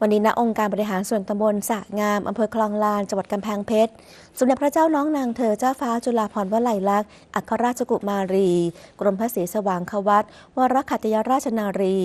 วันนี้ณองค์การบริหารส่วนตำบลสะงามอำเภอคลองลานจังหวัดกำแพงเพชร สมเด็จพระเจ้าน้องนางเธอเจ้าฟ้าจุฬาภรณ์วลัยลักษณ์อัครราชกุมารี กรมพระศรีสว่างควัตวรขัตยราชนารี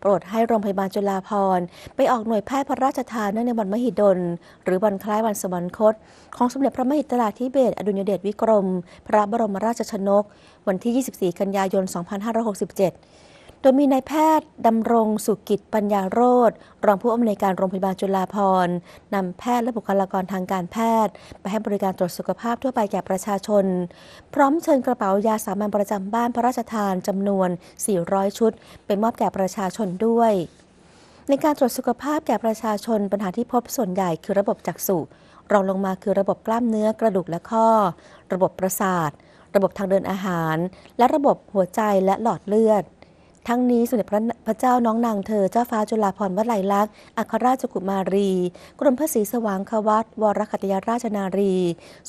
โปรดให้โรงพยาบาลจุฬาภรณ์ไปออกหน่วยแพทย์พระราชทานเนื่องในวันมหิดล หรือวันคล้ายวันสวรรคต ของสมเด็จพระมหิดลาธิเบศอดุลยเดชวิกรม พระบรมราชชนก วันที่ 24 กันยายน 2567 โดยมีนายแพทย์ดำรงสุกิจปัญญาโรธรองผู้อำนวยการโรงพยาบาลจุฬาภรณ์นำแพทย์และบุคลากรทางการแพทย์ ไปให้บริการตรวจสุขภาพทั่วไปแก่ประชาชน พร้อมเชิญกระเป๋ายาสามัญประจำบ้านพระราชทานจำนวน 400 ชุด ไปมอบแก่ประชาชนด้วย ในการตรวจสุขภาพแก่ประชาชนปัญหาที่พบส่วนใหญ่คือระบบจักษุรองลงมาคือระบบกล้ามเนื้อกระดูกและข้อ ระบบประสาท ระบบทางเดินอาหาร และระบบหัวใจและหลอดเลือด ทั้งนี้สมเด็จพระพระเจ้าน้องนางเธอเจ้าฟ้าจุฬาภรณ์วลัยลักษณ์อัครราชกุมารี กรมพระศรีสว่างควัตวรคัตยาราชนารี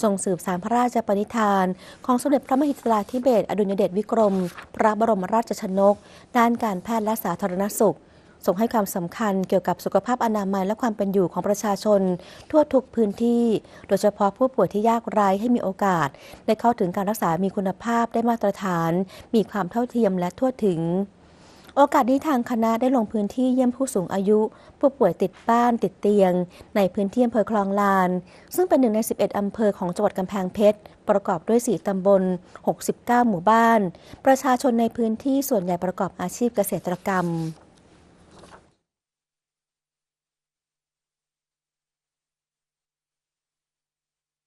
ทรงสืบสารพระราชปณิธาน ของสมเด็จพระมหิดลาธิเบศอดุลยเดชวิกรม พระบรมราชชนก ด้านการแพทย์และสาธารณสุขส่งให้ความสำคัญเกี่ยวกับสุขภาพอนามัยและความเป็นอยู่ของประชาชน ทั่วทุกพื้นที่ โดยเฉพาะผู้ป่วยที่ยากไร้ให้มีโอกาส ได้เข้าถึงการรักษามีคุณภาพได้มาตรฐาน มีความเท่าเทียมและทั่วถึง โอกาสนี้ทางคณะได้ลงพื้นที่เยี่ยมผู้สูงอายุ ผู้ป่วยติดบ้านติดเตียง ในพื้นที่อำเภอคลองลาน ซึ่งเป็นหนึ่งใน 11 อำเภอของจังหวัดกำแพงเพชร ประกอบด้วย 4 ตำบล 69 หมู่บ้าน ประชาชนในพื้นที่ส่วนใหญ่ประกอบอาชีพเกษตรกรรม